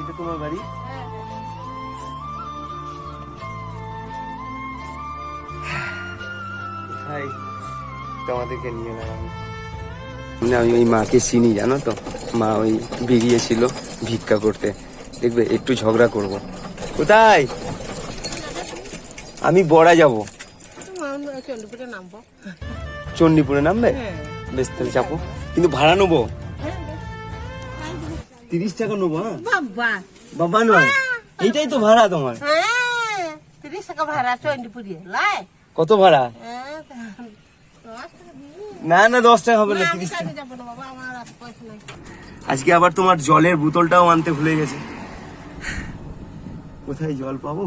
এটা তোমার বাড়ি? তোমাদেরকে নিয়ে আমি না আমি ওই মাকে চিনি জানো তো? মা ওই বেরিয়েছিল ভিক্ষা করতে। দেখবে একটু ঝগড়া করব। কোথায়? আমি বড়া যাব। চণ্ডীপুরে নামবে? হ্যাঁ। বেশ তাহলে চাপো। কিন্তু ভাড়া নেব? তিরিশ টাকা নেব হ্যাঁ? বাবা। বাবা নয়? এইটাই তো ভাড়া তোমার। হ্যাঁ তিরিশ টাকা ভাড়া চন্ডীপুরে লাই। কত ভাড়া? হ্যাঁ। না না দশ টাকা হবে না তিরিশ টাকা। কাজে না বাবা আমার আর পয়সা নাই। আজকে আবার তোমার জলের বোতলটাও আনতে ভুলে গেছে। কোথায় জল পাবো?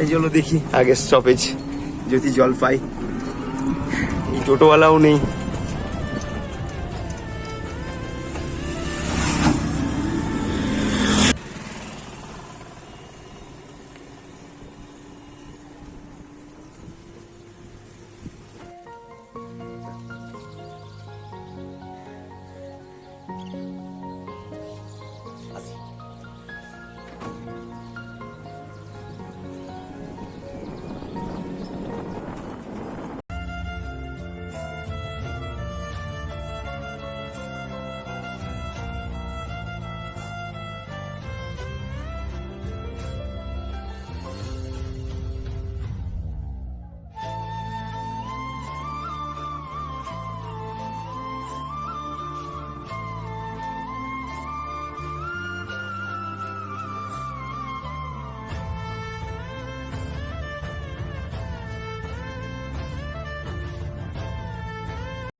এই চলো দেখি আগের স্টপেজ যদি জল পাই। এই টোটোওয়ালাও নেই।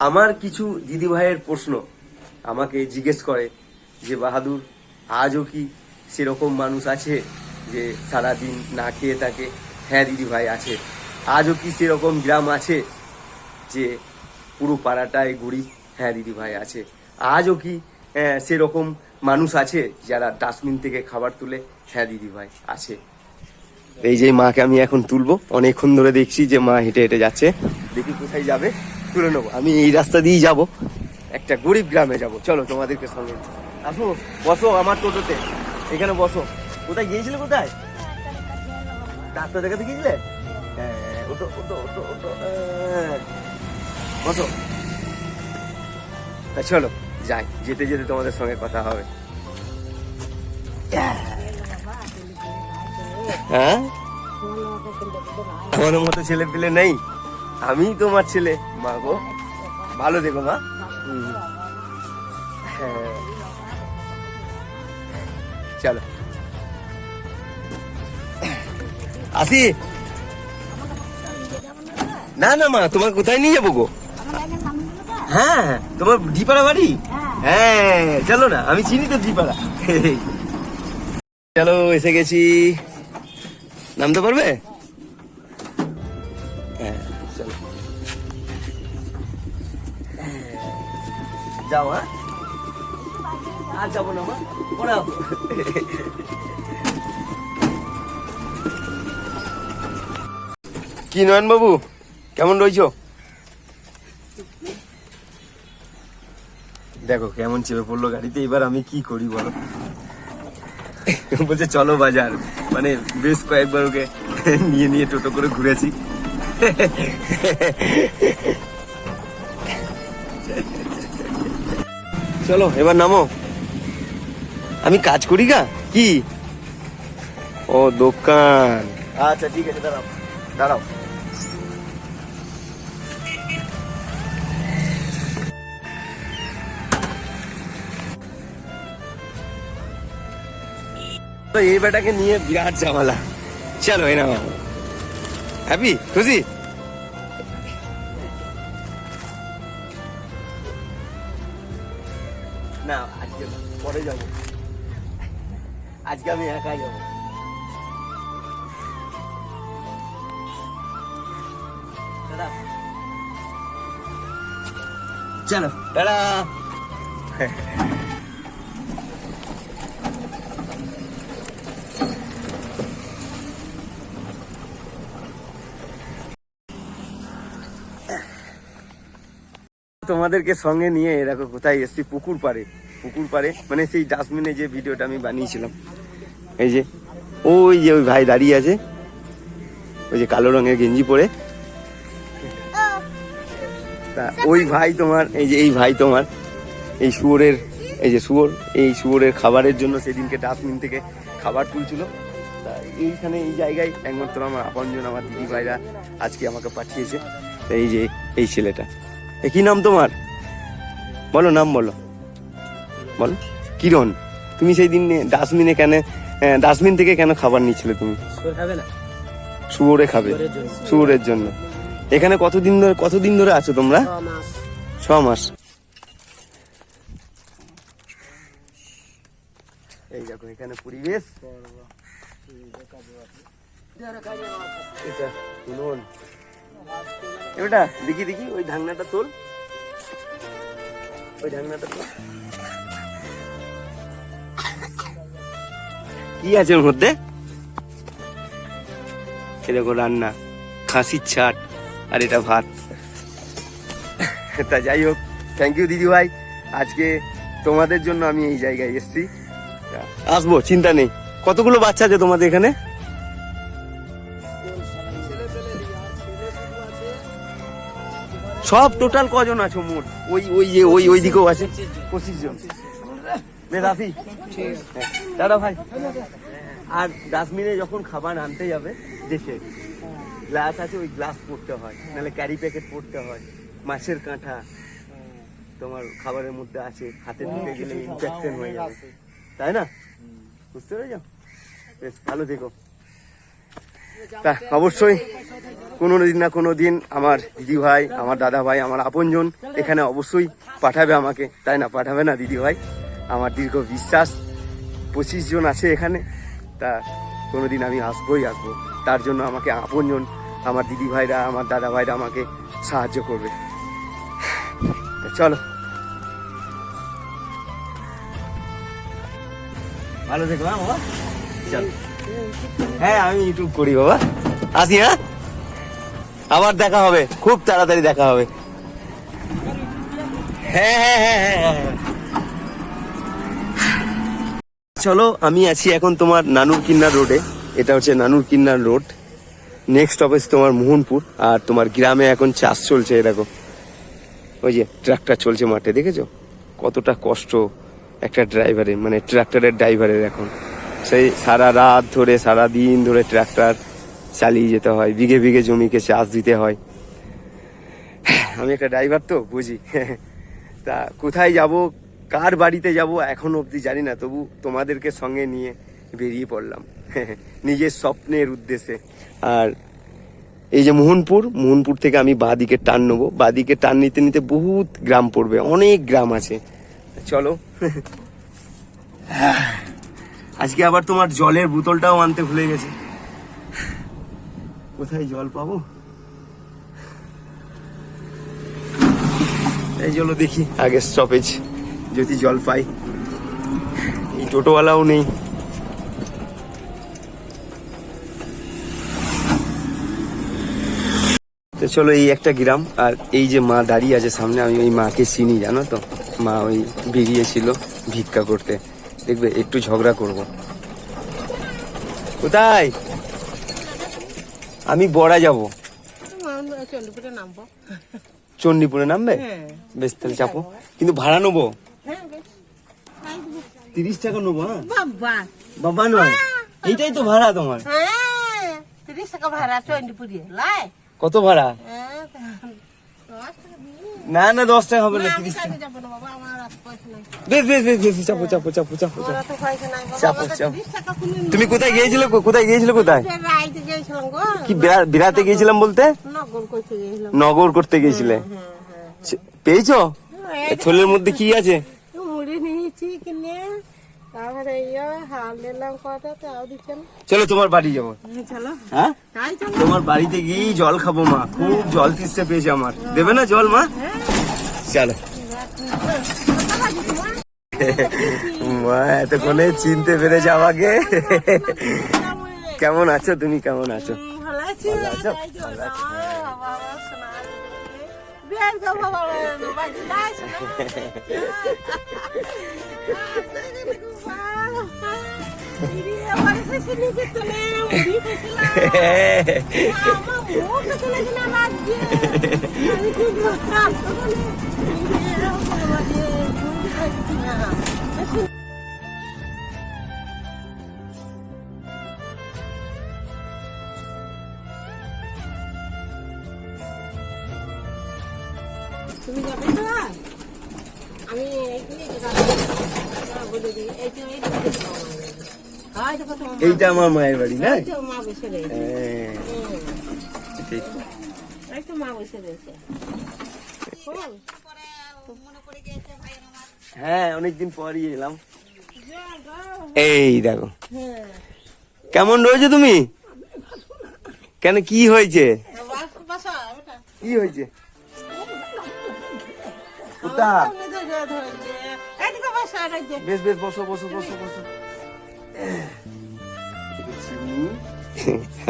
আমার কিছু দিদি ভাইয়ের প্রশ্ন আমাকে জিজ্ঞেস করে যে, বাহাদুর, আজও কি সেরকম মানুষ আছে যে সারাদিন না খেয়ে থাকে? হ্যাঁ দিদি ভাই আছে। আজও কি সেরকম গ্রাম আছে যে পুরো পাড়াটায় গরিব? হ্যাঁ দিদি ভাই আছে। আজও কি সেরকম মানুষ আছে যারা ডাস্টবিন থেকে খাবার তুলে? হ্যাঁ দিদি ভাই আছে। এই যে মাকে আমি এখন তুলবো, অনেকক্ষণ ধরে দেখছি যে মা হেঁটে হেঁটে যাচ্ছে। দেখি কোথায় যাবে। তুলে নেব। আমি এই রাস্তা দিয়েই যাব। একটা গরিব গ্রামে যাব। চলো তোমাদেরকে সঙ্গে আসো, বসো আমার টোটোতে। এখানে বসো। কোথায় গিয়েছিলে কোথায়? ডাক্তার দেখাতে গিয়েছিলে? হ্যাঁ ওটো ওটো ওটো ওটো হ্যাঁ। বসো। তা চলো, যাই। যেতে যেতে তোমাদের সঙ্গে কথা হবে। হ্যাঁ। আমার মতো ছেলে পেলে নেই? আমি তোমার ছেলে। মা গো। ভালো দেখো মা। হ্যাঁ। চলো। আসি। না না মা তোমার কোথায় নিয়ে যাব গো? হ্যাঁ তোমার ডিপাড়া বাড়ি? হ্যাঁ চলো না আমি চিনি তো ডিপাড়া চলো এসে গেছি। নামতে পারবে? যাও হ্যাঁ? আর যাব না, মা। কি নয়ন বাবু কেমন রয়েছো দেখো, কেমন চেপে পড়ল গাড়িতে। এবার আমি কি করি বলো? বলছে, চলো বাজার। মানে বেশ কয়েকবার ওকে নিয়ে নিয়ে টোটো করে ঘুরেছি। চলো এবার নামো। আমি কাজ করি গা? কি? ও দোকান। আচ্ছা ঠিক আছে দাঁড়াও দাঁড়াও। তো এই বেটাকে নিয়ে বিরাট ঝামেলা। চলো এই নাও। হ্যাপি? খুশি? আজকে আমি একাই যাব চলো। তো তোমাদেরকে সঙ্গে নিয়ে এরকম কোথায় এসছি, পুকুর পাড়ে। পুকুর পাড়ে মানে সেই ডাস্টবিনে যে ভিডিওটা আমি বানিয়েছিলাম। এই যে, ওই যে ওই ভাই দাঁড়িয়ে আছে। ওই যে কালো রঙের গেঞ্জি পরে। তা ওই ভাই তোমার, এই যে এই ভাই তোমার, এই শুয়োরের, এই যে শুয়োর, এই শুয়োরের খাবারের জন্য সেদিনকে ডাস্টবিন থেকে খাবার তুলছিল। তা এইখানে এই জায়গায় একমাত্র আমার আপনজন, আমার দিদি ভাইরা আজকে আমাকে পাঠিয়েছে। তা এই যে এই ছেলেটা। এ, কি নাম তোমার? বলো, নাম বলো। বলো, কিরণ? তুমি সেই দিন ডাস্টবিনে কেন ডাস্টবিন থেকে কেন খাবার নিচ্ছিলে তুমি? শুয়োরে খাবে শুয়োরের জন্য। এখানে কতদিন ধরে কতদিন ধরে আছো তোমরা? ছ মাস। এই দেখো, এখানে পরিবেশ। এটা দেখি দেখি, ওই ঢাকনাটা তোল। ওই ঢাকনাটা তোল। কি আছে ওর মধ্যে? দেখো রান্না, খাসির ছাট আর এটা ভাত। তা যাই হোক থ্যাংক ইউ দিদি ভাই আজকে তোমাদের জন্য আমি এই জায়গায় এসেছি। আসব, চিন্তা নেই। কতগুলো বাচ্চা আছে তোমাদের এখানে? সব টোটাল কজন আছো মোট? ওই ওই ওই ওই দিকেও আছে। পঁচিশ জন। আসি হ্যাঁ, দাদা ভাই। আর ডাস্টবিনে যখন খাবার আনতে যাবে দেখে গ্লাস আছে ওই গ্লাস পড়তে হয়। নাহলে ক্যারি প্যাকেট পড়তে হয়। মাছের কাঁটা তোমার খাবারের মধ্যে আছে হাতে ঢুকে গেলে ইনফেকশন হয়ে যাবে। তাই না? বুঝতে পেরেছ? বেশ ভালো থেকো। তা অবশ্যই কোনো দিন না কোনো দিন আমার দিদি ভাই আমার দাদা ভাই আমার আপনজন এখানে অবশ্যই পাঠাবে আমাকে। তাই না? পাঠাবে না দিদি ভাই? আমার দীর্ঘ বিশ্বাস, পঁচিশ জন আছে এখানে, তা কোনোদিন আমি আসবোই আসব তার জন্য আমাকে আপনজন, আমার দিদি ভাইরা, আমার দাদা ভাইরা আমাকে সাহায্য করবে। চলো। ভালো থেকো হ্যাঁ বাবা? হ্যাঁ আমি ইউটিউব করি, বাবা। আসি হ্যাঁ? আবার দেখা হবে, খুব তাড়াতাড়ি দেখা হবে। হ্যাঁ হ্যাঁ হ্যাঁ হ্যাঁ হ্যাঁ। চলো, আমি আছি এখন তোমার নানুর কিন্নার রোডে এটা হচ্ছে নানুর কিন্নার রোড নেক্সট অফিস তোমার মোহনপুর আর তোমার গ্রামে এখন চাষ চলছে দেখো। ওই যে ট্রাক্টর চলছে মাঠে, দেখেছ? কতটা কষ্ট একটা ড্রাইভারের মানে ট্রাক্টরের ড্রাইভারের এখন। সেই সারা রাত ধরে, সারা দিন ধরে ট্রাক্টর চালিয়ে যেতে হয় বিঘে বিঘে জমিকে চাষ দিতে হয়। আমি একটা ড্রাইভার তো, বুঝি। তা কোথায় যাব কার বাড়িতে যাব এখন অবধি জানি না, তবু তোমাদেরকে সঙ্গে নিয়ে বেরিয়ে পড়লাম। নিজের স্বপ্নের উদ্দেশ্যে। আর এই যে মোহনপুর মোহনপুর থেকে আমি বাদিকে টান নেব। বাদিকে টান নিতে নিতে বহুত গ্রাম পড়বে, অনেক গ্রাম আছে। চলো। আজকে আবার তোমার জলের বোতলটাও আনতে ভুলে গেছে। কোথায় জল পাবো? এই চলো দেখি আগে স্টপেজ যদি জল পাই। এই টোটোওয়ালাও নেই। তো চলো এই একটা গ্রাম আর এই যে মা দাঁড়িয়ে আছে সামনে আমি ওই মাকে চিনি জানো তো? মা ওই বেরিয়েছিল ভিক্ষা করতে। দেখবে একটু ঝগড়া করব। কোথায়? আমি বড়া যাব। চন্ডিপুরে চণ্ডীপুরে নামবে? হ্যাঁ। বেশ তাহলে চাপো। কিন্তু ভাড়া নেব। তিরিশ টাকা নেব হ্যাঁ? বাবা। বাবা নয়। এইটাই তো ভাড়া তোমার। হ্যাঁ তিরিশ টাকা ভাড়া চন্ডিপুরে লাই। কত ভাড়া? হ্যাঁ। না না দশ টাকা হবে না, তিরিশ টাকা। বেশ বেশ বেশ বেশ চাপো চাপো চাপো চাপো চাপো। চাপো, আমাকে চাপো। 30 টাকা কুলি তুমি কোথায় গিয়েছিলে কোথায় গিয়েছিলে কোথায়। কি বেড়াতে গিয়েছিলাম বলতে? নগর করতে গিয়েছিলে। হ্যাঁ, হ্যাঁ। ছে- পেয়েছ? হ্যাঁ, থলের মধ্যে কি আছে? মুড়ি নিয়েছি কিনে। চলো তোমার বাড়ি যাব। হ্যাঁ? তোমার বাড়িতে গিয়েই জল খাব মা। খুব জল তিস্তে পেয়েছে আমার। দেবে না জল মা? চলো। মা এতক্ষণে চিনতে পেরেছে আমাকে। কেমন আছো তুমি? কেমন আছো? ভালো আছি ভালো আছো? তাই চলো। ভালো আছি। বাবা, বাবা, তুমি যাবে? আমি তো হয় দেখো তোমার মা- এইটা আমার মায়ের বাড়ি না? মা বসে রয়েছে। হ্যাঁ, মা বসে রয়েছে। হ্যাঁ অনেকদিন পরই এলাম। এই দেখো। হ্যাঁ। কেমন রয়েছে তুমি? কেন কি হয়েছে? বাস- কি হয়েছে? রয়েছে। বেশ বেশ বসো বসো বসো বসো।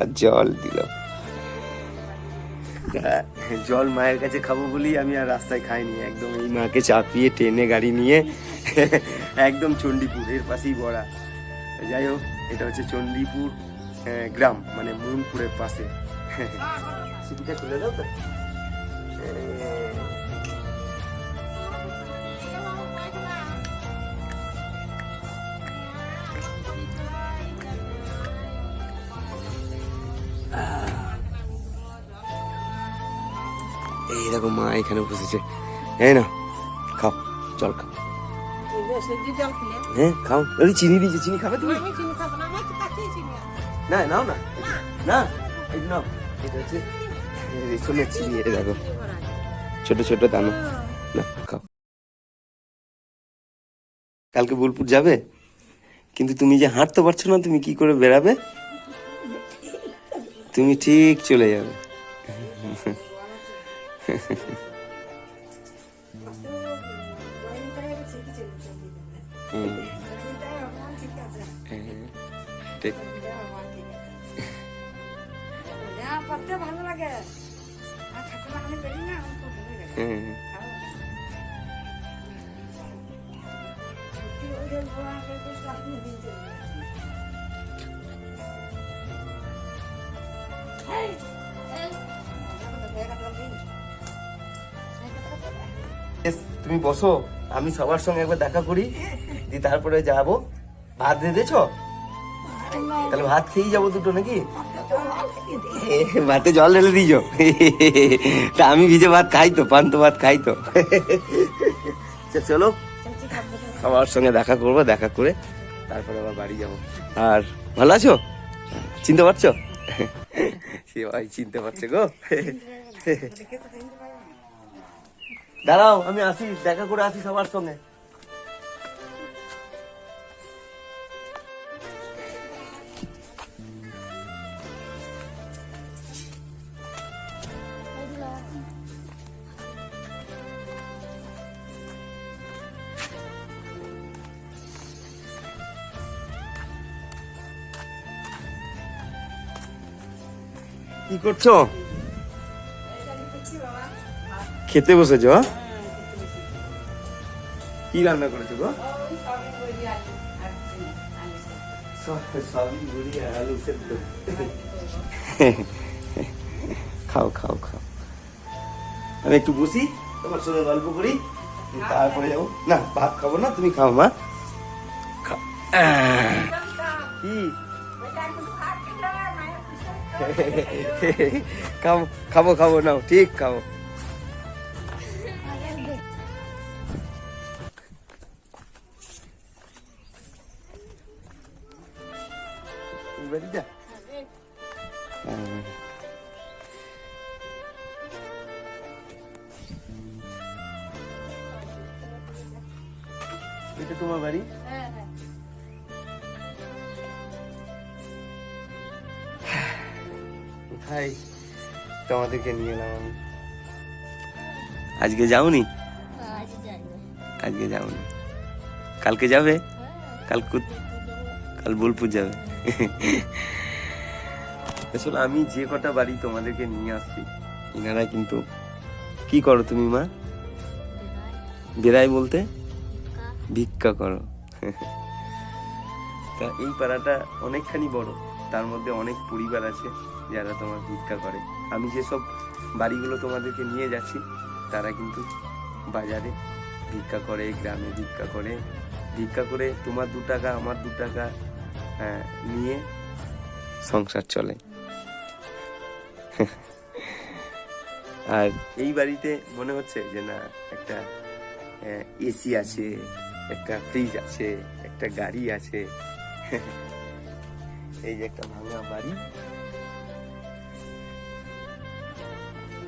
আর জল দিল জল মায়ের কাছে খাব বলি আমি আর রাস্তায় খাইনি। একদম এই মাকে চাপিয়ে ট্রেনে গাড়ি নিয়ে একদম চণ্ডীপুর এর পাশেই বড়া। যাই হোক এটা হচ্ছে চণ্ডীপুর গ্রাম মানে মুনপুরের পাশে। সিটিটা খুলে দাও তো। এখানে বসেছে। এই না খাও জল খাও। হ্যাঁ খাও। ওই চিনি দিয়েছে চিনি খাবে তুমি? না, নাও না। না নাও। চিনি। ছোট ছোট দানা না খাও। কালকে বোলপুর যাবে? কিন্তু তুমি যে হাঁটতে পারছ না তুমি কি করে বেরাবে তুমি ঠিক চলে যাবে। তুমি বসো। আমি সবার সঙ্গে একবার দেখা করি দিয়ে তারপরে যাব। ভাত রেঁধেছো তাহলে ভাত খেয়েই যাব দুটো নাকি? ভাতে জল ঢেলে দিয়েছ? তা আমি ভিজে ভাত খাই তো পান্ত ভাত খাই তো। আচ্ছা, চলো। সবার সঙ্গে দেখা করব দেখা করে তারপরে আবার বাড়ি যাব। আর ভালো আছো? চিনতে পারছ? সে ভাই চিনতে পারছে গো। দাঁড়াও আমি আসি দেখা করে আসি সবার সঙ্গে। করছ খেতে বসেছো হ্যাঁ? কি রান্না করেছ গো খাও খাও খাও আমি একটু বসি, তোমার সঙ্গে গল্প করি তারপরে যাব না, ভাত খাব না, তুমি খাও, মা খাও। খাব খাব খাব নাও ঠিক খাব। এটা তোমার বাড়ি হ্যাঁ, হ্যাঁ। কোথায় তোমাদেরকে নিয়ে এলাম আমি। আজকে যাওনি? আজকে যাওনি। কালকে যাবে? কাল কো- কাল বোলপুর যাবে। আসলে আমি যে কটা বাড়ি তোমাদেরকে নিয়ে আসছি এনারা কিন্তু কি করো তুমি মা? বেড়াই বলতে? ভিক্ষা করো। তা এই পাড়াটা অনেকখানি বড় তার মধ্যে অনেক পরিবার আছে। যারা তোমার ভিক্ষা করে। আমি যেসব বাড়িগুলো তোমাদেরকে নিয়ে যাচ্ছি, তারা কিন্তু বাজারে ভিক্ষা করে, গ্রামে ভিক্ষা করে। ভিক্ষা করে তোমার দু টাকা, আমার দু টাকা নিয়ে সংসার চলে। আর এই বাড়িতে মনে হচ্ছে যে, না, একটা এসি আছে, একটা ফ্রিজ আছে, একটা গাড়ি আছে। এই যে একটা ভাঙা বাড়ি।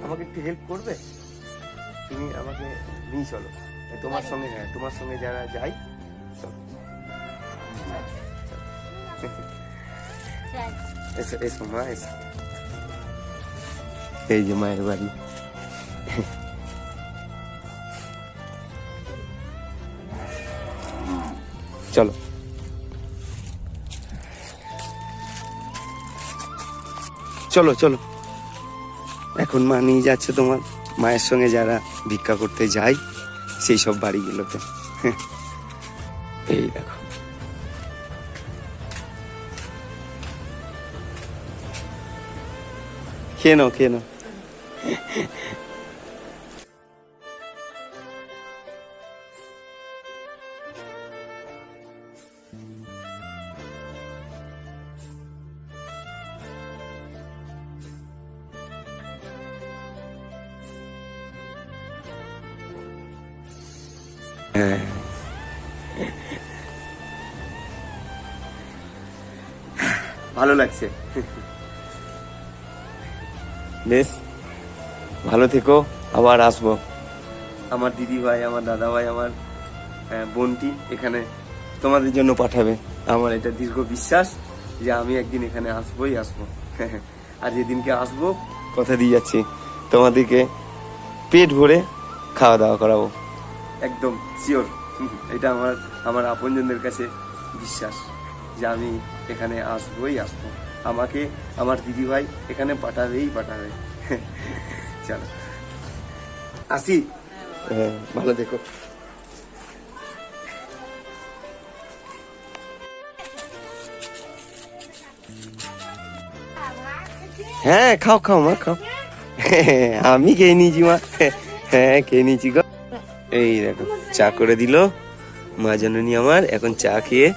আমাকে একটু হেল্প করবে? তুমি আমাকে নিয়ে চলো। তোমার সঙ্গে হ্যাঁ তোমার সঙ্গে যারা যাই চলো। এসো এসো মা এসো। এই যে মায়ের বাড়ি। চলো। চলো চলো। এখন মা নিয়ে যাচ্ছে তোমার মায়ের সঙ্গে যারা ভিক্ষা করতে যায়, সেই সব বাড়িগুলোতে। এই দেখো। খেয়ে নাও ভালো লাগছে। বেশ, ভালো থেকো, আবার আসব। আমার দিদি ভাই, আমার দাদা ভাই, আমার বোনটি এখানে তোমাদের জন্য পাঠাবে। আমার এটা দীর্ঘ বিশ্বাস যে আমি একদিন এখানে আসবোই, আসব। আর যেদিনকে আসব, কথা দিয়ে যাচ্ছি। তোমাদেরকে পেট ভরে খাওয়া দাওয়া করাবো। একদম শিওর এটা আমার আমার আপনজনদের কাছে বিশ্বাস যে আমি এখানে আসবোই আসব। আমাকে আমার দিদি ভাই এখানে পাঠাবেই পাঠাবে। চলো। আসি? হ্যাঁ ভালো দেখো হ্যাঁ খাও খাও মা, খাও। আমি খেয়ে নিয়েছি মা। হ্যাঁ খেয়ে নিয়েছি গো। এই দেখো চা করে দিল মা জননী আমার এখন চা খেয়ে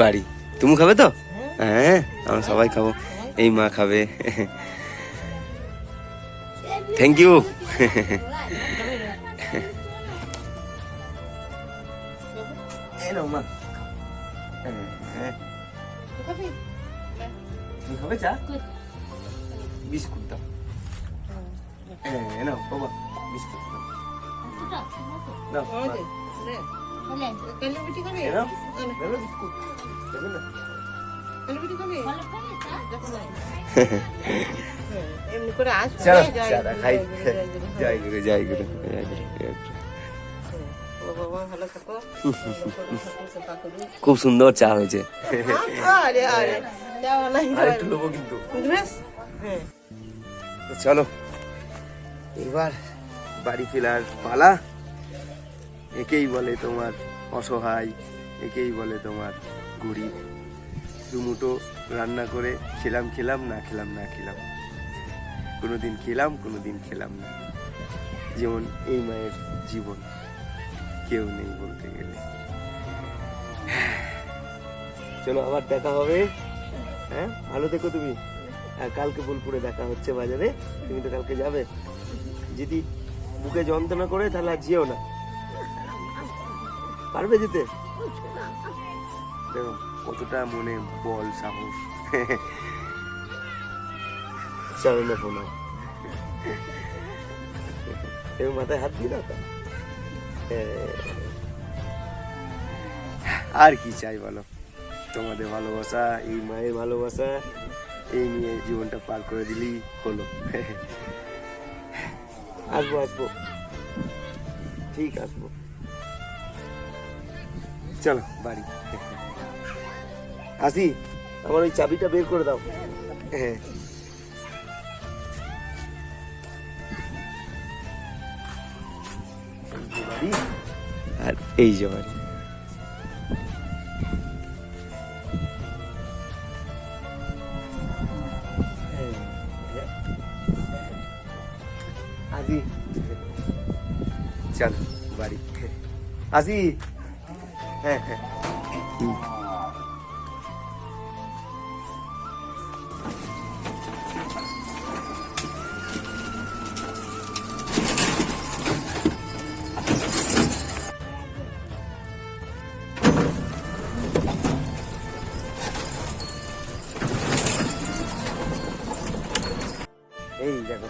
বাড়ি। তুমি খাবে তো? হ্যাঁ আমরা সবাই খাব। এই মা খাবে। থ্যাংক ইউ মা খাবে চা? বিস্কুট দাও। হ্যাঁ বাবা বিস্কুট দাও। জয় গুরু, জয় গুরু, জয় গুরু। করো। খুব সুন্দর চা হয়েছে? হ্যাঁ। চলো এবার বাড়ি ফেরার পালা একেই বলে তোমার অসহায়, একেই বলে তোমার গরিব। দুমুটো রান্না করে খেলাম খেলাম, না খেলাম না খেলাম। কোনোদিন খেলাম কোনোদিন খেলাম না। যেমন এই মায়ের জীবন, কেউ নেই বলতে গেলে। চলো, আবার দেখা হবে। হ্যাঁ ভালো থেকো তুমি। কালকে বোলপুরে দেখা হচ্ছে বাজারে। তুমি তো কালকে যাবে। যদি বুকে যন্ত্রণা করে তাহলে আর যেও না। পারবে যেতে দেখো কতটা মনে বল সাহস। চলো না ফোন মাথায় হাত তো। হ্যাঁ। আর কি চাই বলো? তোমাদের ভালোবাসা এই মায়ের ভালোবাসা এই নিয়ে জীবনটা পার করে দিলেই হলো। আসব আসব। ঠিক আসব। চলো। বাড়ি। আসি? আমার ওই চাবিটা বের করে দাও। হ্যাঁ। আর এই যে বাড়ি। চল বাড়ি? আজি? হ্যাঁ হ্যাঁ। এই দেখো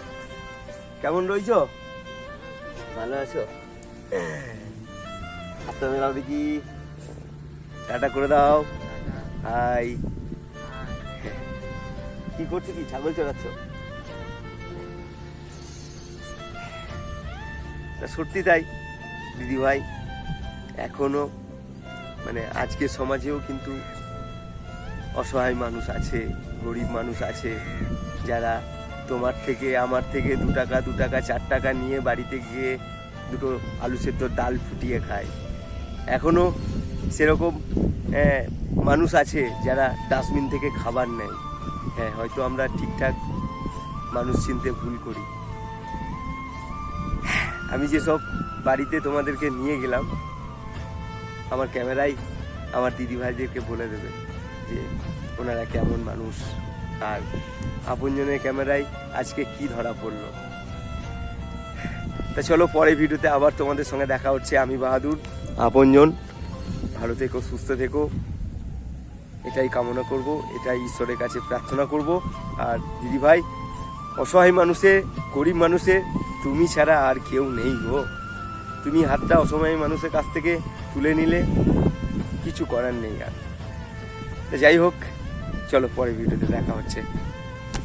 কেমন রইছো? ভালো আছো? মেলাও দেখি। টাটা করে দাও। হাই। কি করছ কি? ছাগল চড়াচ্ছ? সত্যি তাই দিদি ভাই এখনও মানে আজকের সমাজেও কিন্তু অসহায় মানুষ আছে, গরিব মানুষ আছে, যারা তোমার থেকে, আমার থেকে দু টাকা দু টাকা, চার টাকা নিয়ে বাড়িতে গিয়ে দুটো আলু সেদ্ধ ডাল ফুটিয়ে খায়। এখনও সেরকম মানুষ আছে যারা ডাস্টবিন থেকে খাবার নেয়। হ্যাঁ হয়তো আমরা ঠিকঠাক মানুষ চিনতে ভুল করি। আমি যেসব বাড়িতে তোমাদেরকে নিয়ে গেলাম, আমার ক্যামেরাই আমার দিদি ভাইদেরকে বলে দেবে যে, ওনারা কেমন মানুষ, আর আপনজনের ক্যামেরায় আজকে কি ধরা পড়ল? তা চলো পরে ভিডিওতে আবার তোমাদের সঙ্গে দেখা হচ্ছে। আমি বাহাদুর। আপনজন ভালো থেকো, সুস্থ থেকো। এটাই কামনা করব, এটাই ঈশ্বরের কাছে প্রার্থনা করব। আর দিদি ভাই, অসহায় মানুষে, গরিব মানুষে, তুমি ছাড়া আর কেউ নেই গো। তুমি হাতটা অসহায় মানুষের কাছ থেকে তুলে নিলে, কিছু করার নেই আর। যাই হোক, চলো পরে ভিডিওতে দেখা হচ্ছে।